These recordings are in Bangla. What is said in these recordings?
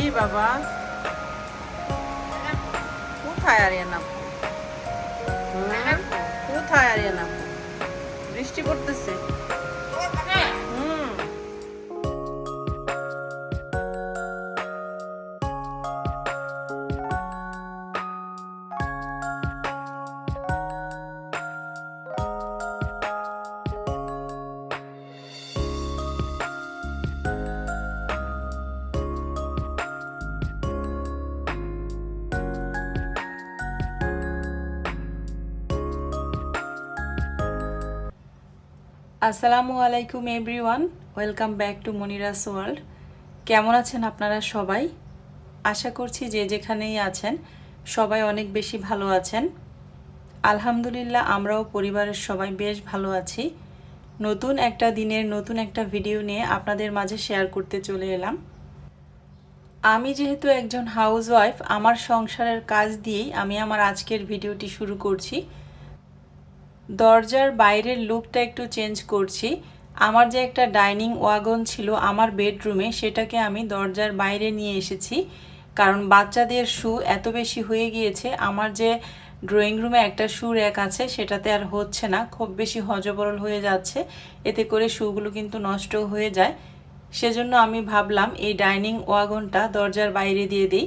কি বাবা? কোথায় আরিয়ান নাম হুম? কোথায় আরিয়ান নাম বৃষ্টি পড়তেছে। আসসালামু আলাইকুম everyone, welcome back to Monira's world. কেমন আছেন আপনারা সবাই? আশা করছি যে যেখানেই আছেন, সবাই অনেক বেশি ভালো আছেন। আলহামদুলিল্লাহ, আমরাও পরিবারের সবাই বেশ ভালো আছি। নতুন একটা দিনের নতুন একটা ভিডিও নিয়ে আপনাদের মাঝে শেয়ার করতে চলে এলাম। আমি যেহেতু একজন হাউসওয়াইফ আমার সংসারের কাজ দিয়েই আমি আমার আজকের ভিডিওটি শুরু করছি। দরজার বাইরের লুকটা একটু চেঞ্জ করছি। আমার যে একটা ডাইনিং ওয়াগন ছিল আমার বেডরুমে, সেটাকে আমি দরজার বাইরে নিয়ে এসেছি। কারণ বাচ্চাদের শু এত বেশি হয়ে গিয়েছে, আমার যে ড্রয়িং রুমে একটা শু র্যাক আছে, সেটাতে আর হচ্ছে না, খুব বেশি হজবরল হয়ে যাচ্ছে। এতে করে শুগুলো কিন্তু নষ্ট হয়ে যায়। সেজন্য আমি ভাবলাম এই ডাইনিং ওয়াগনটা দরজার বাইরে দিয়ে দিই।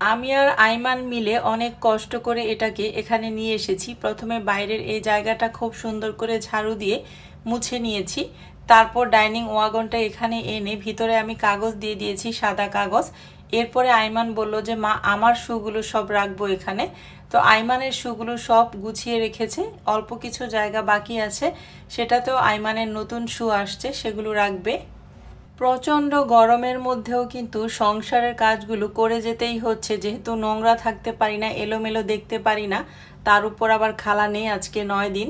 আমি আর আইমান মিলে অনেক কষ্ট করে এটাকে এখানে নিয়ে এসেছি। প্রথমে বাইরের এই জায়গাটা খুব সুন্দর করে ঝাড়ু দিয়ে মুছে নিয়েছি। তারপর ডাইনিং ওয়াগনটা এখানে এনে ভিতরে আমি কাগজ দিয়ে দিয়েছি, সাদা কাগজ। এরপরে আইমান বলল যে, মা, আমার শুগুলো সব রাখব এখানে। তো আইমানের শুগুলো সব গুছিয়ে রেখেছে। অল্প কিছু জায়গা বাকি আছে। সেটাতেও আইমানের নতুন শু আসছে, সেগুলো রাখবে। প্রচণ্ড গরমের মধ্যেও কিন্তু সংসারের কাজগুলো করে যেতেই হচ্ছে। যেহেতু নোংরা থাকতে পারি না, এলোমেলো দেখতে পারি না, তার উপর আবার খালা নেই আজকে নয় দিন।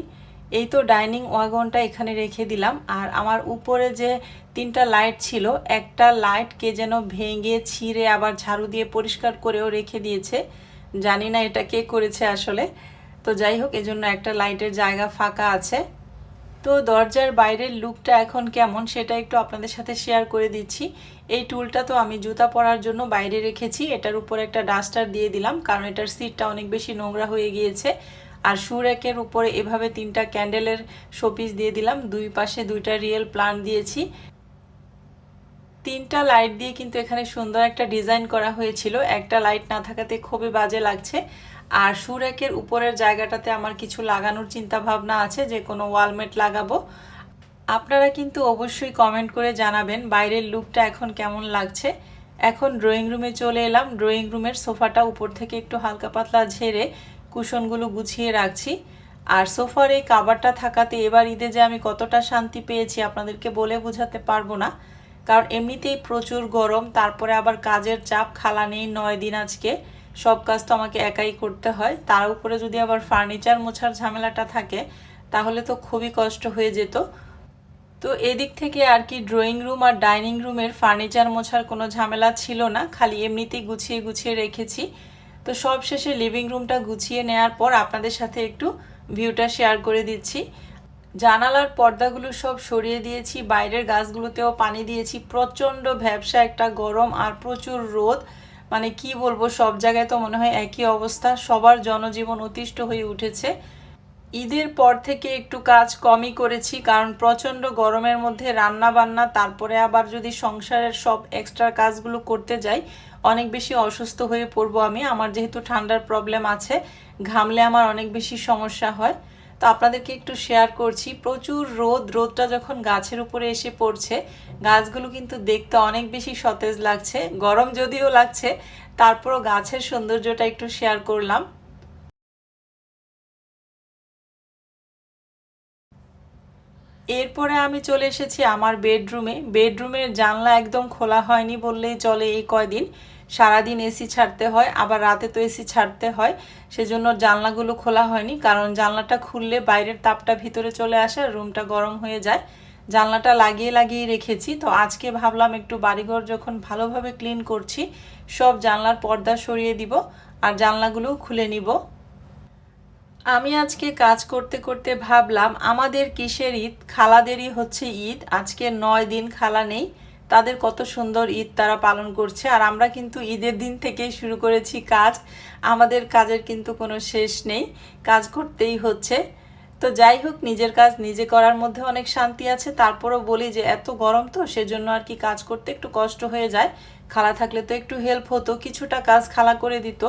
এই তো ডাইনিং ওয়াগনটা এখানে রেখে দিলাম। আর আমার উপরে যে তিনটা লাইট ছিল, একটা লাইট কে যেন ভেঙে ছিঁড়ে আবার ঝাড়ু দিয়ে পরিষ্কার করেও রেখে দিয়েছে। জানি না এটা কে করেছে আসলে। তো যাই হোক, এজন্য একটা লাইটের জায়গা ফাঁকা আছে। তো দরজার বাইরের লুকটা এখন কেমন সেটা একটু আপনাদের সাথে শেয়ার করে দিচ্ছি। এই টুলটা তো আমি জুতা পরার জন্য বাইরে রেখেছি, এটার উপর একটা ডাস্টার দিয়ে দিলাম, কারণ এটার সিটটা অনেক বেশি নোংরা হয়ে গিয়েছে। আর সুরেকের উপরে এভাবে তিনটা ক্যান্ডেলের শোপিস দিয়ে দিলাম, দুই পাশে দুইটা রিয়েল প্লান্ট দিয়েছি। তিনটা লাইট দিয়ে কিন্তু এখানে সুন্দর একটা ডিজাইন করা হয়েছিল, একটা লাইট না থাকাতে খুবই বাজে লাগছে। আর সুরেকের উপরের জায়গাটাতে আমার কিছু লাগানোর চিন্তা ভাবনা আছে, যে কোনো ওয়ালমেট লাগাবো। আপনারা কিন্তু অবশ্যই কমেন্ট করে জানাবেন বাইরের লুকটা এখন কেমন লাগছে। এখন ড্রয়িং রুমে চলে এলাম। ড্রয়িং রুমের সোফাটা উপর থেকে একটু হালকা পাতলা ঝেড়ে কুশনগুলো গুছিয়ে রাখছি। আর সোফার এই কাবারটা থাকাতে এবার ঈদে যে আমি কতটা শান্তি পেয়েছি আপনাদেরকে বলে বোঝাতে পারব না। কারণ এমনিতেই প্রচুর গরম, তারপরে আবার কাজের চাপ, খালা নেই, নয় দিন আজকে। সব কাজ তো আমাকে একাই করতে হয়। তার উপরে যদি আবার ফার্নিচার মোছার ঝামেলাটা থাকে, তাহলে তো খুবই কষ্ট হয়ে যেত। তো এদিক থেকে আর কি ড্রয়িং রুম আর ডাইনিং রুমের ফার্নিচার মোছার কোনো ঝামেলা ছিল না। খালি এমনিতেই গুছিয়ে গুছিয়ে রেখেছি। তো সব শেষে লিভিং রুমটা গুছিয়ে নেওয়ার পর আপনাদের সাথে একটু ভিউটা শেয়ার করে দিচ্ছি। জানালার পর্দাগুলো সব সরিয়ে দিয়েছি, বাইরের গাছগুলোতেও পানি দিয়েছি। প্রচণ্ড ভ্যাবসা একটা গরম আর প্রচুর রোদ। মানে কি বলব, সব জায়গায় তো মনে হয় একই অবস্থা। সবার জনজীবন অতিষ্ঠ হয়ে উঠেছে। ঈদের পর থেকে একটু কাজ কমই করেছি, কারণ প্রচণ্ড গরমের মধ্যে রান্না বান্না তারপরে আবার যদি সংসারের সব এক্সট্রা কাজগুলো করতে যাই, অনেক বেশি অসুস্থ হয়ে পড়ব আমি। আমার যেহেতু ঠান্ডার প্রবলেম আছে, ঘামলে আমার অনেক বেশি সমস্যা হয়। তো আপনাদেরকে একটু শেয়ার করছি। প্রচুর রোদ, রোদটা যখন গাছের উপরে এসে পড়ছে, গাছগুলো কিন্তু দেখতে অনেক বেশি সতেজ লাগছে, গরম যদিও লাগছে, তারপরও গাছের সৌন্দর্যটা একটু শেয়ার করলাম। এরপরে আমি চলে এসেছি আমার বেডরুমে বেডরুমের জানলা একদম খোলা হয়নি বললেই চলে এই কয়দিন। সারাদিন এসি ছাড়তে হয়, আবার রাতে তো এসি ছাড়তে হয়। সেজন্য জানলাগুলো খোলা হয়নি, কারণ জানলাটা খুললে বাইরের তাপটা ভিতরে চলে আসে রুমটা গরম হয়ে যায়। জানলাটা লাগিয়ে লাগিয়ে রেখেছি, তো আজকে ভাবলাম একটু বাড়িঘর যখন ভালোভাবে ক্লিন করছি, সব জানলার পর্দা সরিয়ে দিব আর জানলাগুলোও খুলে নিব। আমি আজকে কাজ করতে করতে ভাবলাম, আমাদের কিসের ঈদ? খালাদেরই হচ্ছে ঈদ, আজকে নয় দিন খালা নেই। তাদের কত সুন্দর ঈদ তারা পালন করছে। আর আমরা কিন্তু ঈদের দিন থেকেই শুরু করেছি কাজ। আমাদের কাজের কিন্তু কোনো শেষ নেই। কাজ করতেই হচ্ছে। তো যাই হোক, নিজের কাজ নিজে করার মধ্যে অনেক শান্তি আছে। তারপরও বলি যে, এত গরম তো, সেজন্য আর কি কাজ করতে একটু কষ্ট হয়ে যায়। খালা থাকলে তো একটু হেল্প হতো, কিছুটা কাজ খালা করে দিত।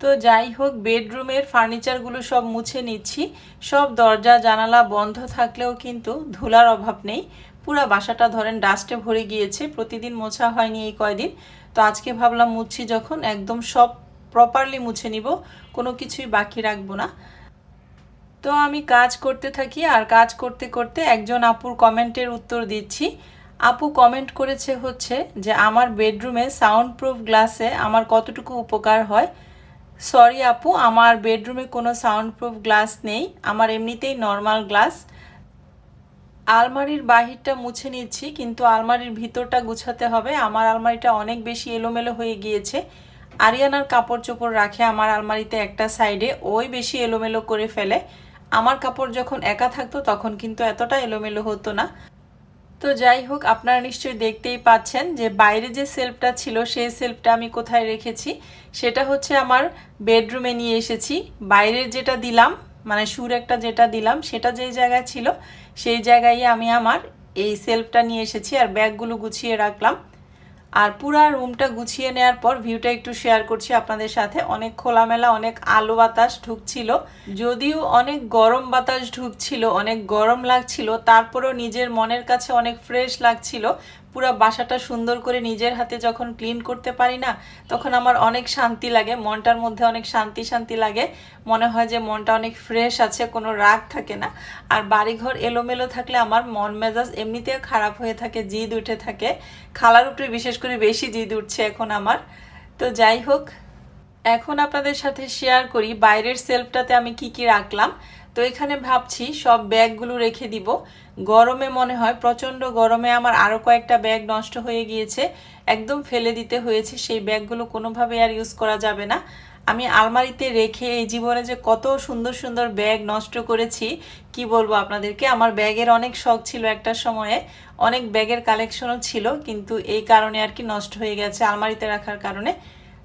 তো যাই হোক বেডরুমের ফার্নিচারগুলো সব মুছে নিচ্ছি। সব দরজা, জানালা বন্ধ থাকলেও কিন্তু ধুলার অভাব নেই। পুরা বাসাটা ধরেন ডাস্টে ভরে গিয়েছে, প্রতিদিন মোছা হয়নি এই কয়দিন। তো আজকে ভাবলাম মুছছি যখন, একদম সব প্রপারলি মুছে নিব, কোনো কিছুই বাকি রাখব না। তো আমি কাজ করতে থাকি, আর কাজ করতে করতে একজন আপুর কমেন্টের উত্তর দিচ্ছি। আপু কমেন্ট করেছে হচ্ছে যে, আমার বেডরুমে সাউন্ড প্রুফ গ্লাসে আমার কতটুকু উপকার হয়? সরি আপু, আমার বেডরুমে কোনো সাউন্ড প্রুফ গ্লাস নেই, আমার এমনিতেই নর্মাল গ্লাস আলমারির বাহিরটা মুছে নিচ্ছি, কিন্তু আলমারির ভিতরটা গুছাতে হবে। আমার আলমারিটা অনেক বেশি এলোমেলো হয়ে গিয়েছে। আরিয়ানার কাপড় চোপড় রাখে আমার আলমারিতে একটা সাইডে, ওই বেশি এলোমেলো করে ফেলে। আমার কাপড় যখন একা থাকতো, তখন কিন্তু এতটা এলোমেলো হতো না। তো যাই হোক, আপনারা নিশ্চয়ই দেখতেই পাচ্ছেন যে বাইরে যে সেলফটা ছিল, সেই সেলফটা আমি কোথায় রেখেছি। সেটা হচ্ছে আমার বেডরুমে নিয়ে এসেছি। বাইরের যেটা দিলাম মানে সুর একটা যেটা দিলাম, সেটা যেই জায়গায় ছিল সেই জায়গায় আমি আমার এই সেলফটা নিয়ে এসেছি আর ব্যাগগুলো গুছিয়ে রাখলাম। আর পুরা রুমটা গুছিয়ে নেওয়ার পর ভিউটা একটু শেয়ার করছি আপনাদের সাথে। অনেক খোলামেলা, অনেক আলো বাতাস ঢুকছিল। যদিও অনেক গরম বাতাস ঢুকছিল, অনেক গরম লাগছিল, তারপরেও নিজের মনের কাছে অনেক ফ্রেশ লাগছিল। পুরো বাসাটা সুন্দর করে নিজের হাতে যখন ক্লিন করতে পারি না, তখন আমার অনেক শান্তি লাগে, মনটার মধ্যে অনেক শান্তি শান্তি লাগে। মনে হয় যে মনটা অনেক ফ্রেশ আছে, কোনো রাগ থাকে না। আর বাড়িঘর এলোমেলো থাকলে আমার মন মেজাজ এমনিতেও খারাপ হয়ে থাকে, জিদ উঠে থাকে। খালার উপরে বিশেষ করে বেশি জিদ উঠছে এখন আমার। তো যাই হোক, এখন আপনাদের সাথে শেয়ার করি বাইরের সেলফটাতে আমি কি কি রাখলাম। তো এখানে ভাবছি সব ব্যাগগুলো রেখে দিব। গরমে মনে হয়, প্রচণ্ড গরমে আমার আরও কয়েকটা ব্যাগ নষ্ট হয়ে গিয়েছে। একদম ফেলে দিতে হয়েছে, সেই ব্যাগগুলো কোনোভাবে আর ইউজ করা যাবে না। আমি আলমারিতে রেখে এই জীবনে যে কত সুন্দর সুন্দর ব্যাগ নষ্ট করেছি, কি বলব আপনাদেরকে? আমার ব্যাগের অনেক শখ ছিল একটা সময়ে, অনেক ব্যাগের কালেকশনও ছিল, কিন্তু এই কারণে আর কি নষ্ট হয়ে গেছে আলমারিতে রাখার কারণে।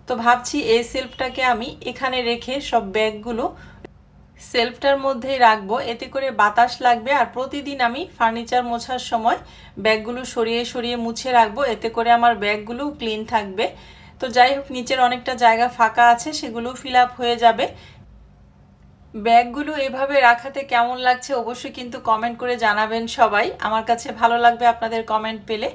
তো ভাবছি এই সেলফটাকে আমি এখানে রেখে সব ব্যাগগুলো সেলফটার মধ্যেই রাখব। এতে করে বাতাস লাগবে আর প্রতিদিন আমি ফার্নিচার মোছার সময় ব্যাগগুলো সরিয়ে সরিয়ে মুছে রাখব। এতে করে আমার ব্যাগগুলো ক্লিন থাকবে। তো যাই হোক, নিচের অনেকটা জায়গা ফাঁকা আছে সেগুলো ফিল হয়ে যাবে। ব্যাগগুলো এভাবে রাখাতে কেমন লাগছে অবশ্যই কিন্তু কমেন্ট করে জানাবেন সবাই। আমার কাছে ভালো লাগবে আপনাদের কমেন্ট পেলে।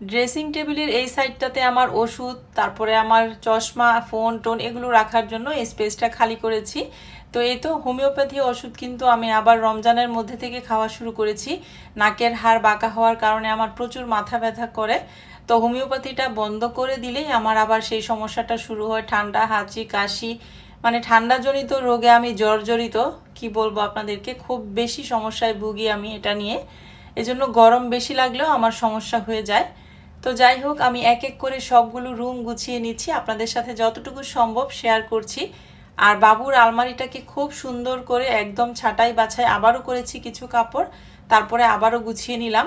ড্রেসিং টেবিলের এই সাইডটাতে আমার ওষুধ, তারপরে আমার চশমা, ফোন, টোন এগুলো রাখার জন্য এই স্পেসটা খালি করেছি। তো এই তো হোমিওপ্যাথি ওষুধ কিন্তু আমি আবার রমজানের মধ্যে থেকে খাওয়া শুরু করেছি। নাকের হাড় বাঁকা হওয়ার কারণে আমার প্রচুর মাথা ব্যথা করে। তো হোমিওপ্যাথিটা বন্ধ করে দিলেই আমার আবার সেই সমস্যাটা শুরু হয়। ঠান্ডা, হাঁচি, কাশি মানে ঠান্ডাজনিত রোগে আমি জর্জরিত। কি বলব আপনাদেরকে? খুব বেশি সমস্যায় ভুগি আমি এটা নিয়ে। এজন্য গরম বেশি লাগলেও আমার সমস্যা হয়ে যায়। তো যাই হোক, আমি এক এক করে সবগুলো রুম গুছিয়ে নিচ্ছি। আপনাদের সাথে যতটুকু সম্ভব শেয়ার করছি। আর বাবুর আলমারিটাকে খুব সুন্দর করে একদম ছাটাই বাছাই আবারও করেছি কিছু কাপড়। তারপরে আবারও গুছিয়ে নিলাম।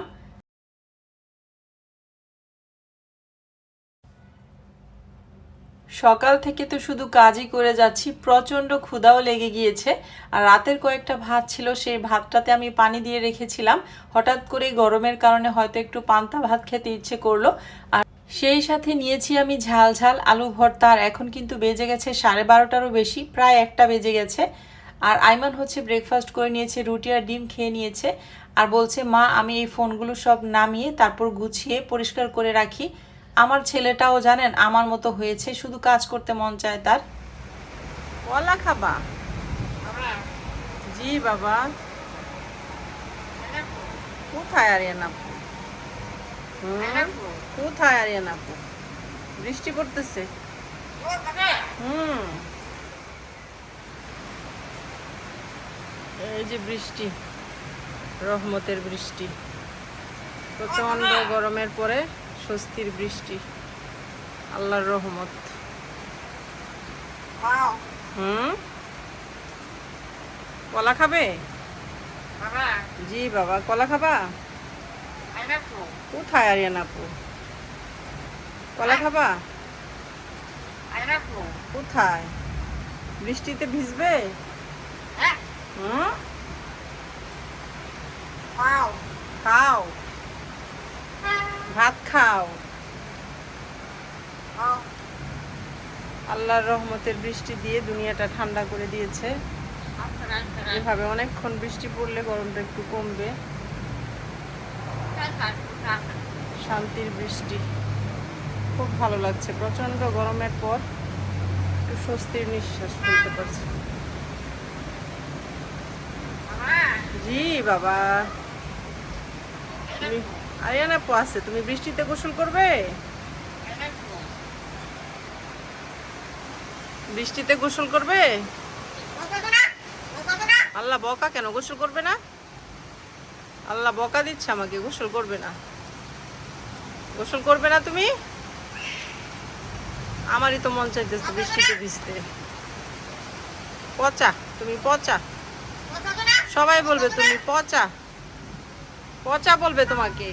সকাল থেকে তো শুধু কাজই করে যাচ্ছি, প্রচণ্ড ক্ষুধাও লেগে গিয়েছে। আর রাতের কয়েকটা ভাত ছিল, সেই ভাতটাতে আমি পানি দিয়ে রেখেছিলাম। হঠাৎ করে গরমের কারণে হয়তো একটু পান্তা ভাত খেতে ইচ্ছে করল। আর সেই সাথে নিয়েছি আমি ঝাল ঝাল আলু ভর্তা, আর এখন কিন্তু বেজে গেছে সাড়ে বারোটারও বেশি, প্রায় একটা বেজে গেছে। আর আইমান হচ্ছে ব্রেকফাস্ট করে নিয়েছে, রুটি আর ডিম খেয়ে নিয়েছে। আর বলছে, মা, আমি এই ফোনগুলো সব নামিয়ে তারপর গুছিয়ে পরিষ্কার করে রাখি। আমার ছেলেটাও জানেন আমার মতো হয়েছে শুধু কাজ করতে মন চায় তার। কলা খাবা? জি বাবা। কোথায় আরিয়ান আপু? হুম? কোথায় আরিয়ান আপু? বৃষ্টি পড়তেছে। হুম। এই যে বৃষ্টি রহমতের বৃষ্টি। প্রচণ্ড গরমের পরে স্বস্তির বৃষ্টি। আল্লাহর রহমত। হুম? কলা খাবে? জি বাবা কলা খাবা? কোথায় আরিয়ান আপু কলা খাবা? কোথায়? বৃষ্টিতে ভিজবে? হুম? খাও। ভাত খাও। আল্লাহর রহমতের বৃষ্টি দিয়ে দুনিয়াটা ঠান্ডা করে দিয়েছে। এভাবে অনেকক্ষণ বৃষ্টি পড়লে গরমটা একটু কমবে। শান্তির বৃষ্টি। খুব ভালো লাগছে। প্রচণ্ড গরমের পর একটু স্বস্তির নিঃশ্বাস ফেলতে পারছি। জি, বাবা। আরিয়ান আপু আছে, তুমি বৃষ্টিতে গোসল করবে? বৃষ্টিতে গোসল করবে? আল্লাহ বকা কেন? গোসল করবে না? আল্লাহ বকা দিচ্ছে আমাকে, গোসল করবে না। গোসল করবে না তুমি? আমারই তো মন চাইতেছে বৃষ্টিতে ভিজতে। পচা, তুমি পচা? সবাই বলবে তুমি পচা। পচা বলবে তোমাকে।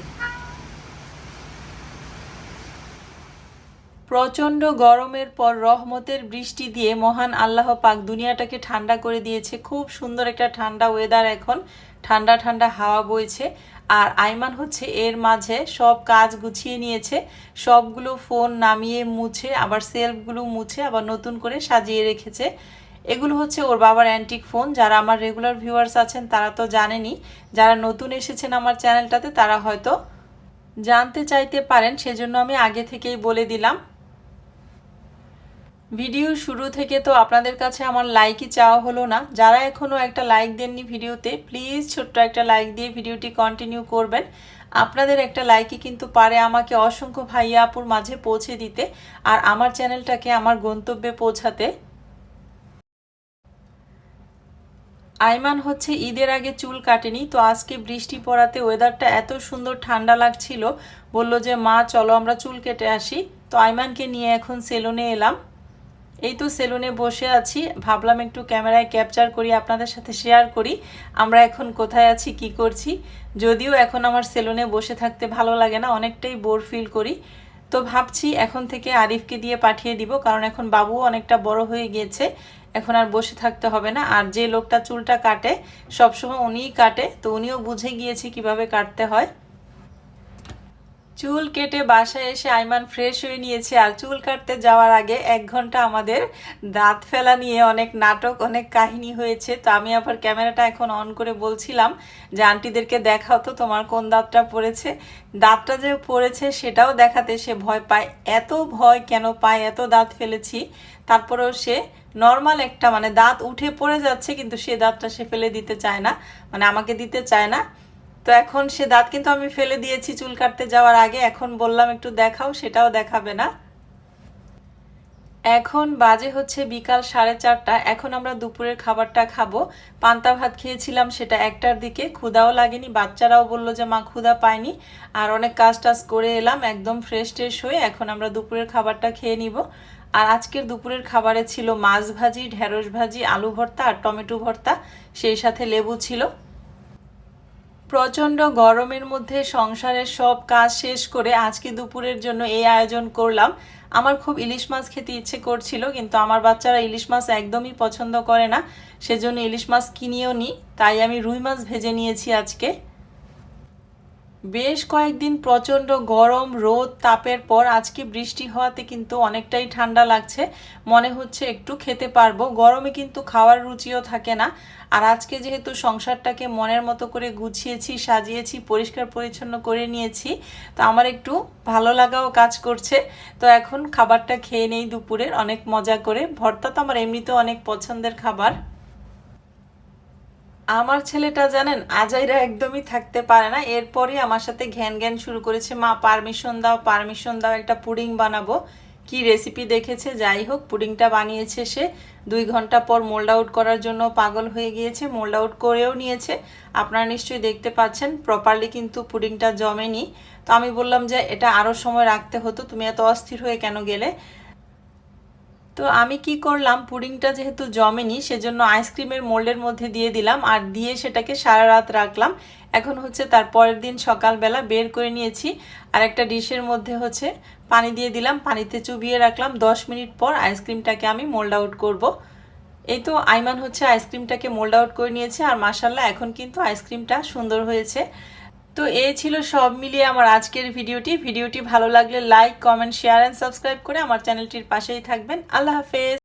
প্রচণ্ড গরমের পর রহমতের বৃষ্টি দিয়ে মহান আল্লাহ পাক দুনিয়াটাকে ঠান্ডা করে দিয়েছে। খুব সুন্দর একটা ঠান্ডা ওয়েদার এখন। ঠান্ডা ঠান্ডা হাওয়া বইছে। আর আইমান হচ্ছে এর মাঝে সব কাজ গুছিয়ে নিয়েছে। সবগুলো ফোন নামিয়ে মুছে, আবার সেলফগুলো মুছে, আবার নতুন করে সাজিয়ে রেখেছে। এগুলো হচ্ছে ওর বাবার অ্যান্টিক ফোন যারা আমার রেগুলার ভিউয়ার্স আছেন, তারা তো জানেনই। যারা নতুন এসেছেন আমার চ্যানেলটাতে তারা হয়তো জানতে চাইতে পারেন। সেজন্য আমি আগে থেকেই বলে দিলাম। ভিডিও শুরু থেকে তো আপনাদের কাছে আমার লাইকই চাওয়া হলো না। যারা এখনও একটা লাইক দেননি ভিডিওতে প্লিজ ছোট্ট একটা লাইক দিয়ে ভিডিওটি কন্টিনিউ করবেন। আপনাদের একটা লাইকই কিন্তু পারে আমাকে অসংখ্য ভাইয়া আপুর মাঝে পৌঁছে দিতে। আর আমার চ্যানেলটাকে আমার গন্তব্যে পৌঁছাতে আইমান হচ্ছে ঈদের আগে চুল কাটেনি, তো আজকে বৃষ্টি পড়াতে ওয়েদারটা এত সুন্দর ঠান্ডা লাগছিল, বলল যে, মা, চলো আমরা চুল কেটে আসি। তো আইমানকে নিয়ে এখন সেলুনে এলাম। এই তো সেলুনে বসে আছি। ভাবলাম একটু ক্যামেরায় ক্যাপচার করি, আপনাদের সাথে শেয়ার করি, আমরা এখন কোথায় আছি, কি করছি। যদিও এখন আমার সেলুনে বসে থাকতে ভালো লাগে না, অনেকটাই বোর ফিল করি। তো ভাবছি এখন থেকে আরিফকে দিয়ে পাঠিয়ে দিব, কারণ এখন বাবু অনেকটা বড় হয়ে গিয়েছে, এখন আর বসে থাকতে হবে না। আর যে লোকটা চুলটা কাটে, সবসময় উনিই কাটে, তো উনিও বুঝে গিয়েছে কীভাবে কাটতে হয়। চুল কেটে বাসায় এসে আইমান ফ্রেশ হয়ে নিয়েছে আর চুল কাটতে যাওয়ার আগে এক ঘণ্টা আমাদের দাঁত ফেলা নিয়ে অনেক নাটক, অনেক কাহিনী হয়েছে। তো আমি আবার ক্যামেরাটা এখন অন করে বলছিলাম যে, আন্টিদেরকে দেখাও তো তোমার কোন দাঁতটা পড়েছে? দাঁতটা যে পড়েছে সেটাও দেখাতে সে ভয় পায়। এত ভয় কেন পায়? এত দাঁত ফেলেছি। তারপরেও সে নর্মাল একটা মানে দাঁত উঠে পড়ে যাচ্ছে, কিন্তু সে দাঁতটা সে ফেলে দিতে চায় না। মানে আমাকে দিতে চায় না। তো এখন সে দাঁত কিন্তু আমি ফেলে দিয়েছি চুল কাটতে যাওয়ার আগে, এখন বললাম একটু দেখাও, সেটাও দেখাবে না। এখন বাজে হচ্ছে বিকাল সাড়ে চারটা, এখন আমরা দুপুরের খাবারটা খাব। পান্তা ভাত খেয়েছিলাম সেটা একটার দিকে ক্ষুদাও লাগেনি, বাচ্চারাও বলল যে মা ক্ষুদা পায়নি। আর অনেক কাজ টাজ করে এলাম, একদম ফ্রেশ ট্রেশ হয়ে এখন আমরা দুপুরের খাবারটা খেয়ে নিব। আর আজকের দুপুরের খাবারে ছিল মাছ ভাজি, ঢেঁড়স ভাজি, আলু ভর্তা আর টমেটো ভর্তা, সেই সাথে লেবু ছিল। প্রচণ্ড গরমের মধ্যে সংসারের সব কাজ শেষ করে আজকে দুপুরের জন্য এই আয়োজন করলাম। আমার খুব ইলিশ মাছ খেতে ইচ্ছে করছিল, কিন্তু আমার বাচ্চারা ইলিশ মাছ একদমই পছন্দ করে না। সেজন্য ইলিশ মাছ কিনিও নি, তাই আমি রুই মাছ ভেজে নিয়েছি আজকে। বেশ কয়েকদিন প্রচণ্ড গরম, রোদ, তাপের পর আজকে বৃষ্টি হওয়াতে কিন্তু অনেকটাই ঠান্ডা লাগছে। মনে হচ্ছে একটু খেতে পারব। গরমে কিন্তু খাওয়ার রুচিও থাকে না। আর আজকে যেহেতু সংসারটাকে মনের মতো করে গুছিয়েছি, সাজিয়েছি, পরিষ্কার পরিচ্ছন্ন করে নিয়েছি, তো আমার একটু ভালো লাগাও কাজ করছে। তো এখন খাবারটা খেয়ে নেই দুপুরের, অনেক মজা করে। ভর্তা তো আমার এমনিতেও অনেক পছন্দের খাবার। আমার ছেলেটা জানেন, আজাইরা একদমই থাকতে পারে না। এরপরই আমার সাথে ঘ্যান ঘ্যান শুরু করেছে, মা, পারমিশন দাও পারমিশন দাও, একটা পুডিং বানাবো। কি রেসিপি দেখেছে? যাই হোক, পুডিংটা বানিয়েছে সে। দুই ঘণ্টা পর মোল্ড আউট করার জন্য পাগল হয়ে গিয়েছে মোল্ড আউট করেও নিয়েছে। আপনারা নিশ্চয়ই দেখতে পাচ্ছেন প্রপারলি কিন্তু পুডিংটা জমেনি। তো আমি বললাম যে, এটা আরও সময় রাখতে হতো, তুমি এত অস্থির হয়ে কেন গেলে? তো আমি কি করলাম? পুডিংটা যেহেতু জমেনি, সেজন্য আইসক্রিমের মোল্ডের মধ্যে দিয়ে দিলাম আর দিয়ে সেটাকে সারা রাত রাখলাম। এখন হচ্ছে তার পরের দিন সকালবেলা বের করে নিয়েছি। আর একটা ডিশের মধ্যে হচ্ছে পানি দিয়ে দিলাম, পানিতে চুবিয়ে রাখলাম। দশ মিনিট পর আইসক্রিমটাকে আমি মোল্ড আউট করব। এই তো আইমান হচ্ছে আইসক্রিমটাকে মোল্ড আউট করে নিয়েছে। আর মাসাল্লাহ এখন কিন্তু আইসক্রিমটা সুন্দর হয়েছে। তো এ ছিল সব মিলিয়ে আমার আজকের ভিডিওটি। ভিডিওটি ভালো লাগলে like comment share and subscribe করে আমার চ্যানেলটির পাশেই থাকবেন। আল্লাহ হাফেজ।